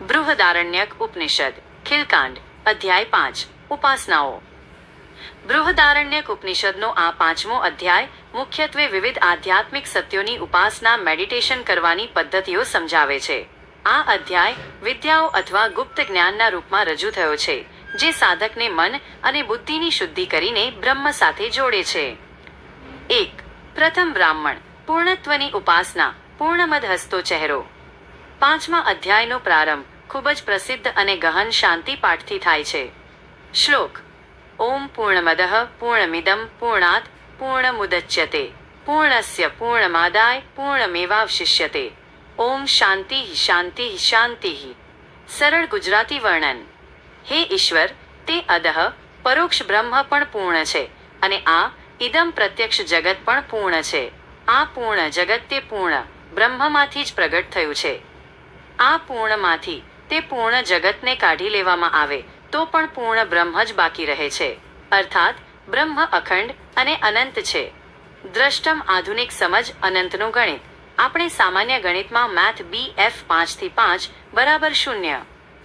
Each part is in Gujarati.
બૃહદારણ્યક ઉપનિષદ ખિલકાંડ અધ્યાય પાંચ ઉપાસનાઓ બૃહદારણ્યક ઉપનિષદનો આ પાંચમો અધ્યાય મુખ્યત્વે વિવિધ આધ્યાત્મિક સત્યોની ઉપાસના મેડિટેશન કરવાની પદ્ધતિઓ સમજાવે છે આ અધ્યાય વિદ્યાઓ અથવા ગુપ્ત જ્ઞાનના રૂપમાં રજૂ થયો છે જે સાધકને મન અને બુદ્ધિની શુદ્ધિ કરીને બ્રહ્મ સાથે જોડે છે। એક, પ્રથમ બ્રાહ્મણ, પૂર્ણત્વની ઉપાસના પૂર્ણમદ હસ્તો ચહેરો। પાંચમા અધ્યાયનો પ્રારંભ ખૂબ જ પ્રસિદ્ધ અને ગહન શાંતિ પાઠથી થાય છે. શ્લોક, ઓમ પૂર્ણમદઃ પૂર્ણમિદમ પૂર્ણાત પૂર્ણમુદચ્યતે, પૂર્ણસ્ય પૂર્ણમાદાય પૂર્ણમેવાવશિષ્યતે, ઓમ શાંતિ શાંતિ શાંતિ. સરળ ગુજરાતી વર્ણન. હે ઈશ્વર, તે અદહ પરોક્ષ બ્રહ્મ પણ પૂર્ણ છે અને આ ઇદમ પ્રત્યક્ષ જગત પણ પૂર્ણ છે. આ પૂર્ણ જગત તે પૂર્ણ બ્રહ્મમાંથી જ પ્રગટ થયું છે. આ પૂર્ણમાંથી તે પૂર્ણ જગતને કાઢી લેવામાં આવે, તો પણ પૂર્ણ બ્રહ્મ જ બાકી રહે છે. અર્થાત, બ્રહ્મ અખંડ અને અનંત છે. દ્રષ્ટમ આધુનિક સમજ અનંતનું ગણિત. આપણે સામાન્ય ગણિતમાં મેથ બી એફ પાંચથી પાંચ બરાબર શૂન્ય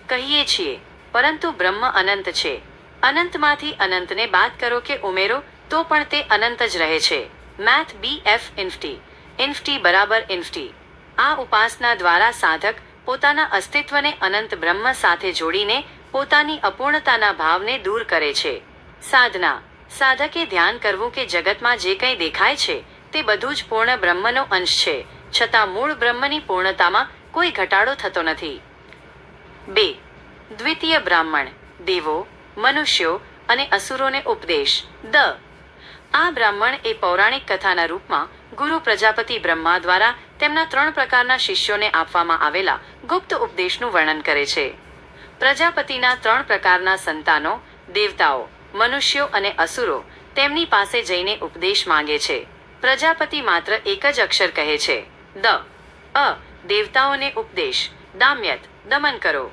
કહીએ છીએ, પરંતુ બ્રહ્મ અનંત છે. અનંતમાંથી અનંતને બાદ કરો કે ઉમેરો, તો પણ તે અનંત જ રહે છે. મેથ બી એફ ઇન્ફટી ઇન્ફટી બરાબર ઇન્ફટી આ ઉપાસના દ્વારા સાધક પોતાના અસ્તિત્વને અનંત બ્રહ્મ સાથે જોડીને પોતાની અપૂર્ણતાના ભાવને દૂર કરે છે. સાધના. સાધકે ધ્યાન કરવું કે જગતમાં જે કંઈ દેખાય છે, તે બધું જ પૂર્ણ બ્રહ્મનો અંશ છે, છતાં મૂળ બ્રહ્મની પૂર્ણતામાં કોઈ ઘટાડો થતો નથી. બે. દ્વિતીય બ્રાહ્મણ. દેવો, મનુષ્યો અને અસુરોને ઉપદેશ. દ. આ બ્રાહ્મણ એ પૌરાણિક કથાના રૂપમાં ગુરુ પ્રજાપતિ બ્રહ્મા દ્વારા તેમના ત્રણ પ્રકારના શિષ્યોને આપવામાં આવેલા ગુપ્ત ઉપદેશનું વર્ણન કરે છે. પ્રજાપતિના ત્રણ પ્રકારના સંતાનો, દેવતાઓ, મનુષ્યો અને અસુરો તેમની પાસે જઈને ઉપદેશ માંગે છે. પ્રજાપતિ માત્ર એક જ અક્ષર કહે છે. દ, અ, દેવતાઓને ઉપદેશ, દામ્યત, દમન કરો.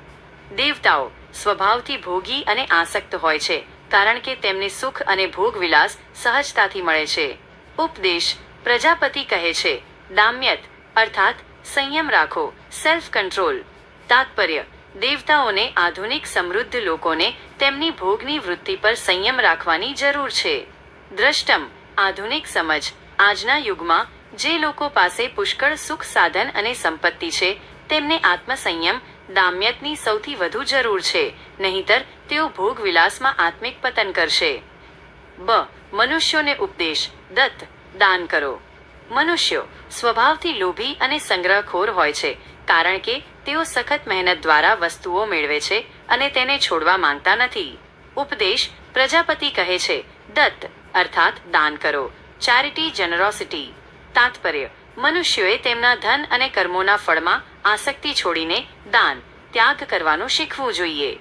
દેવતાઓ સ્વભાવથી ભોગી અને આસક્ત હોય છે, કારણ કે તેમને સુખ અને ભોગ વિલાસ સહજતાથી મળે છે. ઉપદેશ પ્રજાપતિ કહે છે. દામ્યત અર્થાત સંયમ રાખો સેલ્ફ કંટ્રોલ તાત્પર્ય, દેવતાઓને, આધુનિક સમૃદ્ધ લોકોને તેમની ભોગની વૃત્તિ પર સંયમ રાખવાની જરૂર છે. દ્રષ્ટમ, આધુનિક સમજ. આજના યુગમાં, જે લોકો પાસે પુષ્કળ સુખ સાધન અને સંપત્તિ છે, તેમને આત્મસંયમ, દામ્યતની સૌથી વધુ જરૂર છે, નહીતર તેઓ ભોગ વિલાસમાં આત્મિક પતન કરશે. બ, મનુષ્યોને ઉપદેશ, દત્ત, દાન કરો. મનુષ્યો સ્વભાવથી લોભી અને સંગ્રહખોર હોય છે, કારણ કે તેઓ સખત મહેનત દ્વારા વસ્તુઓ મેળવે છે અને તેને છોડવા માંગતા નથી. ઉપદેશ પ્રજાપતિ કહે છે, દત્ત, અર્થાત દાન કરો. ચેરિટી જનરોસિટી તાત્પર્ય, મનુષ્યોએ તેમના ધન અને કર્મોના ફળમાં આસક્તિ છોડીને દાન, ત્યાગ કરવાનું શીખવું જોઈએ.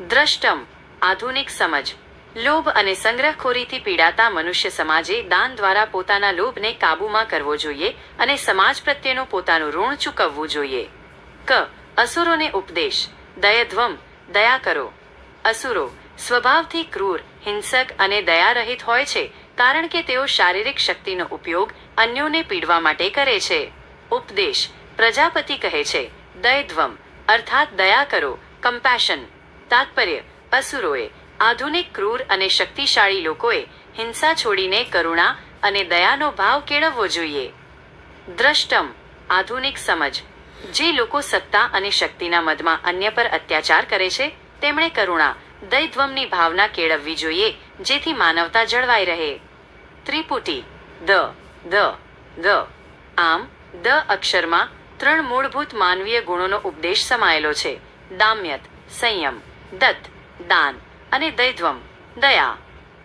દ્રષ્ટમ, આધુનિક સમજ. લોભ અને સંગ્રહખોરીથી પીડાતા મનુષ્ય સમાજે દાન દ્વારા પોતાના લોભને કાબૂમાં કરવો જોઈએ અને સમાજ પ્રત્યેનું પોતાનું ઋણ ચૂકવવું જોઈએ. ક. અસુરોને ઉપદેશ. દયધ્વમ. દયા કરો. અસુરો સ્વભાવથી ક્રૂર, હિંસક અને દયારહિત હોય છે કારણ કે તેઓ શારીરિક શક્તિનો ઉપયોગ અન્યોને પીડવા માટે કરે છે. ઉપદેશ. પ્રજાપતિ કહે છે, દયધ્વમ. અર્થાત દયા કરો કમ્પેશન તાત્પર્ય. અસુરોએ આધુનિક, ક્રૂર અને શક્તિશાળી લોકોએ હિંસા છોડીને કરુણા અને દયાનો ભાવ કેળવવો જોઈએ. દ્રષ્ટમ, આધુનિક સમજ. જે લોકો સત્તા અને શક્તિના મદમાં અન્ય પર અત્યાચાર કરે છે, તેમણે કરુણા, દૈધ્વમની ભાવના કેળવવી જોઈએ, જેથી માનવતા જળવાઈ રહે. ત્રિપુટી, દ દ દ. આમ, દ અક્ષરમાં ત્રણ મૂળભૂત માનવીય ગુણોનો ઉપદેશ સમાયેલો છે. દામ્યત, સંયમ, દત્ત, દાન. અને દૈધ્વમ. દયા.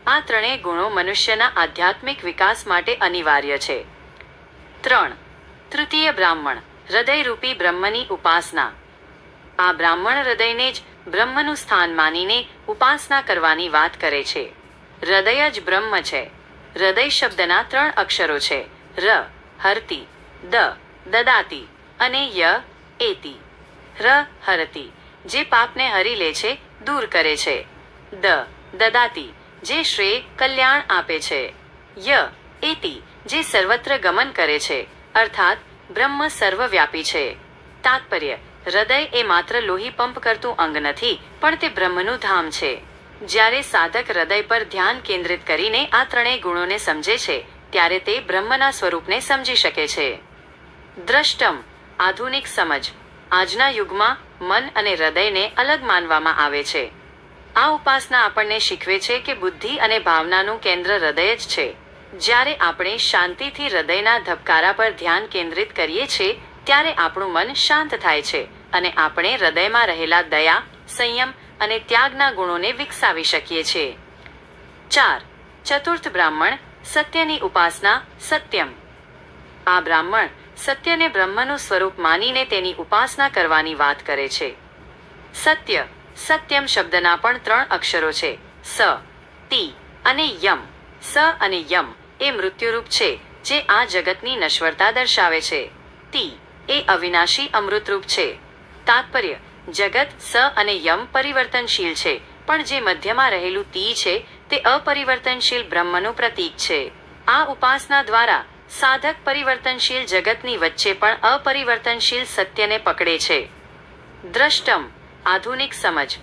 આ ત્રણેય ગુણો મનુષ્યના આધ્યાત્મિક વિકાસ માટે અનિવાર્ય છે. ત્રણ. તૃતીય બ્રાહ્મણ. હૃદયરૂપી બ્રહ્મની ઉપાસના. આ બ્રાહ્મણ હૃદયને જ બ્રહ્મનું સ્થાન માનીને ઉપાસના કરવાની વાત કરે છે. હૃદય જ બ્રહ્મ છે. હૃદય શબ્દના ત્રણ અક્ષરો છે. ર, હરતી, દ, દદાતી અને ય, એતી. ર, હરતી. જે પાપને હરી લે છે, દૂર કરે છે. દ, દદાતી, જે શ્રેય કલ્યાણ આપે છે. ય એતી જે સર્વત્ર ગમન કરે છે. અર્થાત, બ્રહ્મ સર્વવ્યાપી છે. તાત્પર્ય, હૃદય એ માત્ર લોહી પંપ કરતું અંગ નથી, પણ તે બ્રહ્મનું ધામ છે. જ્યારે સાધક હૃદય પર ધ્યાન કેન્દ્રિત કરીને આ ત્રણેય ગુણોને સમજે છે, ત્યારે તે બ્રહ્મના સ્વરૂપને સમજી શકે છે. દ્રષ્ટમ, આધુનિક સમજ, આજના યુગમાં મન અને હૃદયને અલગ માનવામાં આવે છે. આ ઉપાસના આપણને શીખવે છે કે બુદ્ધિ અને ભાવનાનું કેન્દ્ર હૃદય જ છે. જ્યારે આપણે શાંતિથી હૃદયના ધબકારા પર ધ્યાન કેન્દ્રિત કરીએ છીએ, ત્યારે આપણું મન શાંત થાય છે અને આપણે હૃદયમાં રહેલા દયા, સંયમ અને ત્યાગના ગુણોને વિકસાવી શકીએ છીએ. ચાર, ચતુર્થ બ્રાહ્મણ, સત્યની ઉપાસના, સત્યમ. આ બ્રાહ્મણ સત્યને બ્રહ્મનું સ્વરૂપ માનીને તેની ઉપાસના કરવાની વાત કરે છે. સત્ય સત્યમ શબ્દના પણ ત્રણ અક્ષરો છે. સ તી અને યમ. સ અને યમ એ મૃત્યુરૂપ છે, જે આ જગતની નશ્વરતા દર્શાવે છે. તી એ અવિનાશી અમૃતરૂપ છે. તાત્પર્ય, જગત સ અને યમ પરિવર્તનશીલ છે, પણ જે મધ્યમાં રહેલું તી છે, તે અપરિવર્તનશીલ બ્રહ્મનું પ્રતીક છે. આ ઉપાસના દ્વારા સાધક પરિવર્તનશીલ જગતની વચ્ચે પણ અપરિવર્તનશીલ સત્યને પકડે છે. દ્રષ્ટમ આધુનિક સમજ.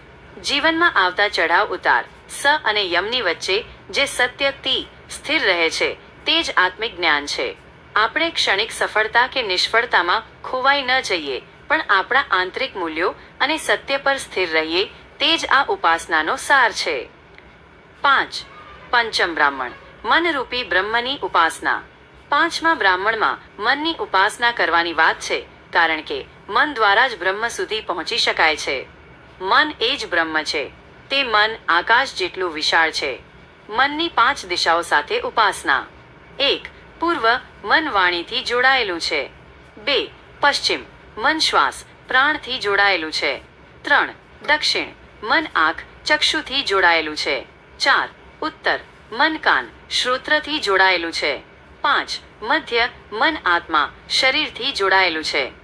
જીવનમાં આવતા ચઢાવ ઉતાર, સ અને યમની વચ્ચે જે સત્ય તી સ્થિર રહે છે, તે જ આત્મિક જ્ઞાન છે. આપણે ક્ષણિક સફળતા કે નિષ્ફળતામાં ખોવાઈ ન જઈએ, પણ આપણા આંતરિક મૂલ્યો અને સત્ય પર સ્થિર રહીએ, તે જ આ ઉપાસનાનો સાર છે. પાંચ, પંચમ બ્રાહ્મણ, મનરૂપી બ્રહ્મની ઉપાસના. પાંચમા બ્રાહ્મણમાં મનની ઉપાસના કરવાની વાત છે, કારણ કે મન દ્વારા જ બ્રહ્મ સુધી પહોંચી શકાય છે. મન એ જ બ્રહ્મ છે. તે મન આકાશ જેટલું વિશાળ છે. મનની પાંચ દિશાઓ સાથે ઉપાસના. એક, પૂર્વ મન વાણીથી જોડાયેલું છે. બે, પશ્ચિમ મન શ્વાસ પ્રાણથી જોડાયેલું છે. ત્રણ, દક્ષિણ મન આંખ ચક્ષુથી જોડાયેલું છે. ચાર, ઉત્તર મન કાન શ્રોત્રથી જોડાયેલું છે. પાંચ, મધ્ય મન આત્મા શરીરથી જોડાયેલું છે.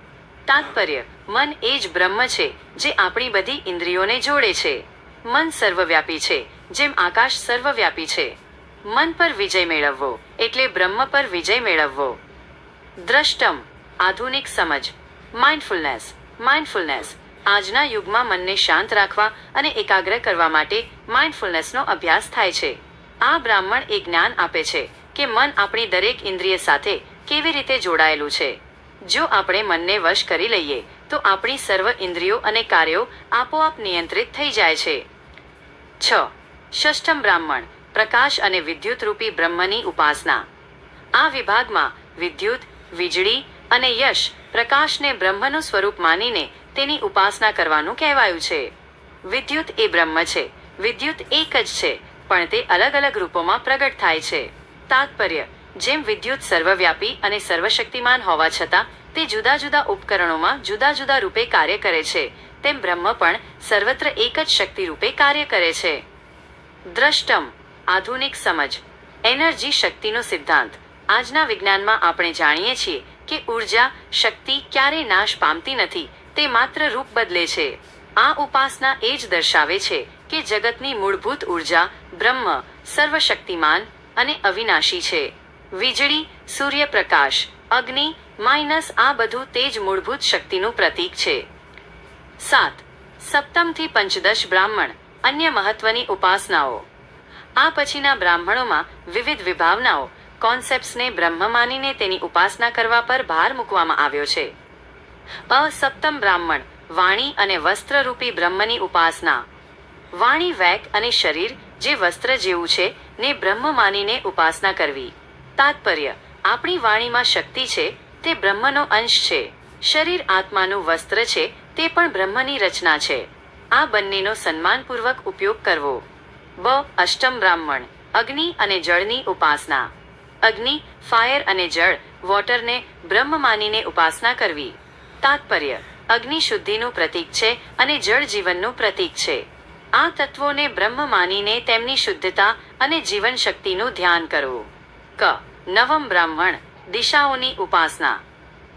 તાત્પર્ય, મન એ જ બ્રહ્મ છે, જે આપણી બધી ઇન્દ્રિયોને જોડે છે. મન સર્વવ્યાપી છે, જેમ આકાશ સર્વવ્યાપી છે. મન પર વિજય મેળવવો, એટલે બ્રહ્મ પર વિજય મેળવવો. દ્રષ્ટમ, આધુનિક સમજ માઇન્ડફુલનેસ માઇન્ડફુલનેસ આજના યુગમાં મનને શાંત રાખવા અને એકાગ્ર કરવા માટે માઇન્ડફુલનેસનો અભ્યાસ થાય છે. આ બ્રાહ્મણ એ જ્ઞાન આપે છે કે મન આપણી દરેક ઇન્દ્રિય સાથે કેવી રીતે જોડાયેલું છે. જો આપણે મનને વશ કરી લઈએ, તો આપણી સર્વ ઇન્દ્રિયો અને કાર્યો આપોઆપ નિયંત્રિત થઈ જાય છે. છ. ષષ્ઠમ બ્રાહ્મણ, પ્રકાશ અને વિદ્યુત રૂપી બ્રહ્મની ઉપાસના. આ વિભાગમાં વિદ્યુત, વીજળી અને યશ પ્રકાશને બ્રહ્મનું સ્વરૂપ માનીને તેની ઉપાસના કરવાનું કહેવાયું છે. વિદ્યુત એ બ્રહ્મ છે, વિદ્યુત એક જ છે, પણ તે અલગ અલગ રૂપોમાં પ્રગટ થાય છે. તાત્પર્ય જેમ વિદ્યુત સર્વવ્યાપી અને સર્વશક્તિમાન હોવા છતાં, તે જુદા જુદા ઉપકરણોમાં જુદા જુદા રૂપે કાર્ય કરે છે. તેમ બ્રહ્મ પણ સર્વત્ર એક જ શક્તિ રૂપે કાર્ય કરે છે. દ્રષ્ટમ, આધુનિક સમજ, એનર્જી શક્તિનો સિદ્ધાંત. આજના વિજ્ઞાનમાં આપણે જાણીએ છીએ કે ઊર્જા, શક્તિ ક્યારેય નાશ પામતી નથી, તે માત્ર રૂપ બદલે છે. આ ઉપાસના એ જ દર્શાવે છે કે જગતની મૂળભૂત ઊર્જા બ્રહ્મ, સર્વશક્તિમાન અને અવિનાશી છે. વીજળી, સૂર્યપ્રકાશ, અગ્નિ, માઇનસ આ બધું તેજ મૂળભૂત શક્તિનું પ્રતીક છે. સાત. સપ્તમથી પંચદશ બ્રાહ્મણ, અન્ય મહત્વની ઉપાસનાઓ. આ પછીના બ્રાહ્મણોમાં વિવિધ વિભાવનાઓ, કોન્સેપ્ટ્સને બ્રહ્મ માનીને તેની ઉપાસના કરવા પર ભાર મૂકવામાં આવ્યો છે. અસપ્તમ બ્રાહ્મણ, વાણી અને વસ્ત્રરૂપી બ્રહ્મની ઉપાસના. વાણી, વેક અને શરીર જે વસ્ત્ર જેવું છે, ને બ્રહ્મ માનીને ઉપાસના કરવી. તાત્પર્ય. આપણી વાણીમાં શક્તિ છે, તે બ્રહ્મનો અંશ છે. શરીર આત્માનું વસ્ત્ર છે, તે પણ બ્રહ્મની રચના છે. આ બંનેનો સન્માનપૂર્વક ઉપયોગ કરવો. બ. અષ્ટમ બ્રાહ્મણ. અગ્નિ અને જળની ઉપાસના. અગ્નિ, ફાયર અને જળ, વોટરને બ્રહ્મ માનીને ઉપાસના કરવી. તાત્પર્ય. અગ્નિ શુદ્ધિનું પ્રતીક છે અને જળ જીવનનું પ્રતીક છે. આ તત્વોને બ્રહ્મ માનીને તેમની શુદ્ધતા અને જીવન શક્તિનું ધ્યાન કરવું. ક, નવમ બ્રાહ્મણ, દિશાઓની ઉપાસના.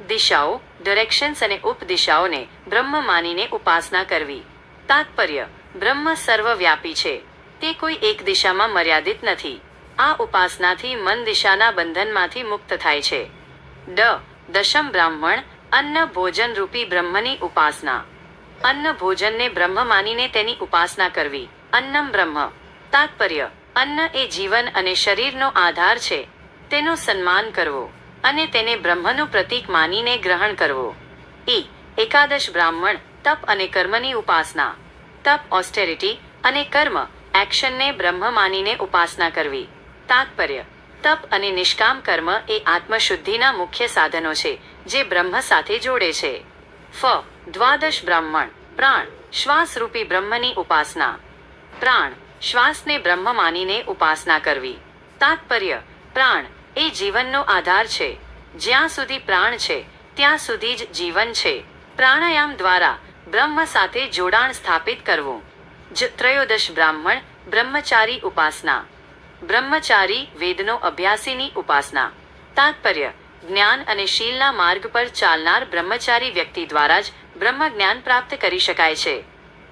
દિશાઓ ડિરેક્શન્સ અને ઉપદિશાઓને બ્રહ્મ માનીને ઉપાસના કરવી. તાત્પર્ય, બ્રહ્મ સર્વવ્યાપી છે. તે કોઈ એક દિશામાં મર્યાદિત નથી. આ ઉપાસનાથી મન દિશાના બંધનમાંથી મુક્ત થાય છે. ડ, દશમ બ્રાહ્મણ, અન્ન ભોજન રૂપી બ્રહ્મની ઉપાસના. અન્ન ભોજનને બ્રહ્મ માનીને તેની ઉપાસના કરવી. અન્નમ બ્રહ્મ. તાત્પર્ય અન્ન એ જીવન અને શરીરનો આધાર છે. તેનું સન્માન કરવો અને તેને બ્રહ્મનું પ્રતીક માનીને ગ્રહણ કરવો. ઈ એકાદશ બ્રાહ્મણ, તપ અને કર્મની ઉપાસના. તપ ઓસ્ટેરિટી અને કર્મ એક્શનને બ્રહ્મ માનીને ઉપાસના કરવી. તાત્પર્ય, તપ અને નિષ્કામ કર્મ એ આત્મશુદ્ધિના મુખ્ય સાધનો છે, જે બ્રહ્મ સાથે જોડે છે. ફ, દ્વાદશ બ્રાહ્મણ, પ્રાણ, શ્વાસરૂપી બ્રહ્મની ઉપાસના. પ્રાણ શ્વાસને બ્રહ્મ માનીને ઉપાસના કરવી. તાત્પર્ય, પ્રાણ, એ જીવનનો આધાર છે. જ્યાં સુધી પ્રાણ છે, ત્યાં સુધી જ જીવન છે. પ્રાણાયામ દ્વારા બ્રહ્મ સાથે જોડાણ સ્થાપિત કરવું. જ ત્રયોદશ બ્રાહ્મણ, બ્રહ્મચારી ઉપાસના. બ્રહ્મચારી વેદનો અભ્યાસીની ઉપાસના. તાત્પર્ય, જ્ઞાન અને શીલના માર્ગ પર ચાલનાર બ્રહ્મચારી વ્યક્તિ દ્વારા જ બ્રહ્મ જ્ઞાન પ્રાપ્ત કરી શકાય છે.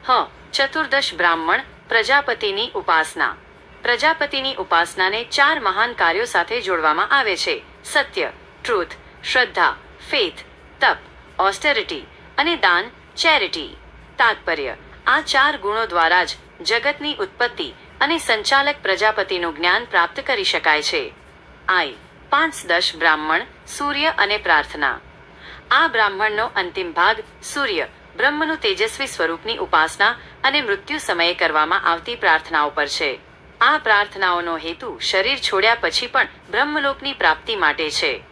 હ, ચતુર્દશ બ્રાહ્મણ પ્રજાપતિની ઉપાસના. પ્રજાપતિની ઉપાસનાને ચાર મહાન કાર્યો સાથે જોડવામાં આવે છે. સત્ય ટ્રુથ શ્રદ્ધા ફેથ તપ ઓસ્ટેરિટી અને દાન ચેરિટી તાત્પર્ય, આ ચાર ગુણો દ્વારા જ જગતની ઉત્પત્તિ અને સંચાલક પ્રજાપતિનું જ્ઞાન પ્રાપ્ત કરી શકાય છે. આઈ, પાંચ દશ બ્રાહ્મણ, સૂર્ય અને પ્રાર્થના. આ બ્રાહ્મણનો અંતિમ ભાગ સૂર્ય બ્રહ્મનું તેજસ્વી સ્વરૂપની ઉપાસના અને મૃત્યુ સમયે કરવામાં આવતી પ્રાર્થનાઓ પર છે. આ પ્રાર્થનાઓનો હેતુ શરીર છોડ્યા પછી પણ બ્રહ્મલોકની પ્રાપ્તિ માટે છે.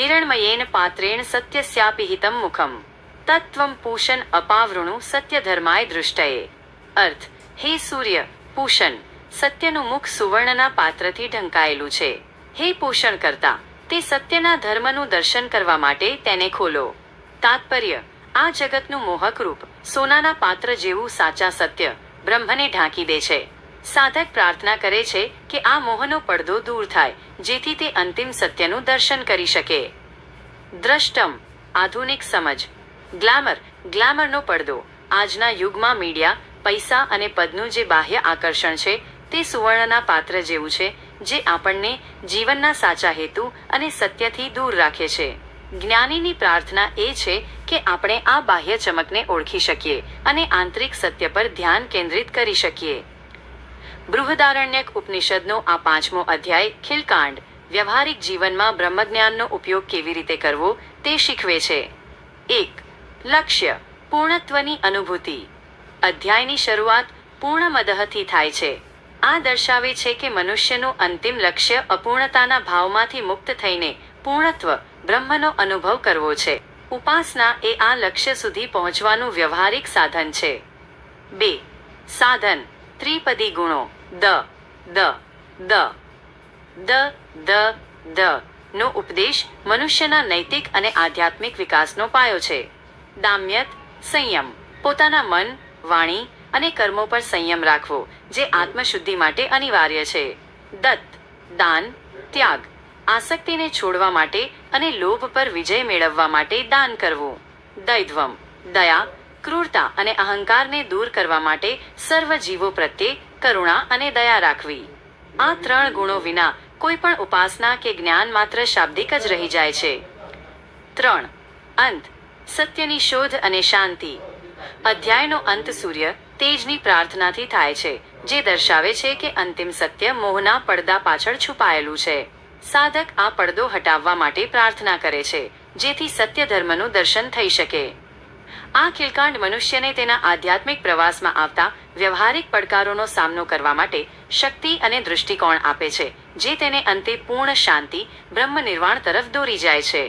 હિરણમયેન પાત્રેણ સત્યસ્યાપી હિતમ મુખમ. તત્વમ પૂષણ અપાવૃણુ સત્ય ધર્માય દૃષ્ટયે. અર્થ, હે સૂર્ય પૂષણ સત્યનું મુખ સુવર્ણના પાત્રથી ઢંકાયેલું છે. હે પોષણ કરતા તે સત્યના ધર્મનું દર્શન કરવા માટે તેને ખોલો. તાત્પર્ય આ જગતનું મોહક રૂપ સોનાના પાત્ર જેવું સાચા સત્ય, બ્રહ્મને ઢાંકી દે છે. સાધક પ્રાર્થના કરે છે કે આ મોહનો પડદો દૂર થાય, જેથી તે અંતિમ સત્યનું દર્શન કરી શકે. દ્રષ્ટમ, આધુનિક સમજ. ગ્લેમર, ગ્લેમરનો પડદો. આજના યુગમાં મીડિયા, પૈસા અને પદનું જે બાહ્ય આકર્ષણ છે, તે સુવર્ણના પાત્ર જેવું છે, જે આપણને જીવનના સાચા હેતુ અને સત્યથી દૂર રાખે છે. જ્ઞાનીની પ્રાર્થના એ છે કે આપણે આ બાહ્ય ચમકને ઓળખી શકીએ અને આંતરિક સત્ય પર ધ્યાન કેન્દ્રિત કરી શકીએ. બૃહદારણ્યક ઉપનિષદનો આ પાંચમો અધ્યાય ખિલકાંડ, વ્યવહારિક જીવનમાં બ્રહ્મજ્ઞાનનો ઉપયોગ કેવી રીતે કરવો તે શીખવે છે. એક, લક્ષ્ય, પૂર્ણત્વની અનુભૂતિ. અધ્યાયની શરૂઆત પૂર્ણ મદહથી થાય છે. આ દર્શાવે છે કે મનુષ્યનું અંતિમ લક્ષ્ય અપૂર્ણતાના ભાવમાંથી મુક્ત થઈને પૂર્ણત્વ, બ્રહ્મનો અનુભવ કરવો છે. ઉપાસના એ આ લક્ષ્ય સુધી પહોંચવાનું વ્યવહારિક સાધન છે. બે, સાધન, ત્રિપદી ગુણો, દ દ દ. દ દ દ નો ઉપદેશ મનુષ્યના નૈતિક અને આધ્યાત્મિક વિકાસનો પાયો છે. દામ્યત, સંયમ, પોતાના મન, વાણી અને કર્મો પર સંયમ રાખવો, જે આત્મશુદ્ધિ માટે અનિવાર્ય છે. દત્ત, દાન, ત્યાગ. આસક્તિને છોડવા માટે અને લોભ પર વિજય મેળવવા માટે દાન કરવું. દૈધ્વમ દયા, ક્રૂરતા અને અહંકારને દૂર કરવા માટે સર્વ જીવો પ્રત્યે કરુણા અને દયા રાખવી. આ ત્રણ ગુણો વિના કોઈ પણ ઉપાસના કે જ્ઞાન માત્ર શાબ્દિક જ રહી જાય છે. ત્રણ. અંત. સત્યની શોધ અને શાંતિ. અધ્યાયનો અંત સૂર્ય તેજની પ્રાર્થનાથી થાય છે, જે દર્શાવે છે કે અંતિમ સત્ય મોહના પડદા પાછળ છુપાયેલું છે. સાધક આ પડદો હટાવવા માટે પ્રાર્થના કરે છે, જેથી સત્ય ધર્મનું દર્શન થઈ શકે. આ ખિલકાંડ મનુષ્યને તેના આધ્યાત્મિક પ્રવાસમાં આવતા વ્યવહારિક પડકારોનો સામનો કરવા માટે શક્તિ અને દૃષ્ટિકોણ આપે છે, જે તેને અંતે પૂર્ણ શાંતિ બ્રહ્મ નિર્વાણ તરફ દોરી જાય છે.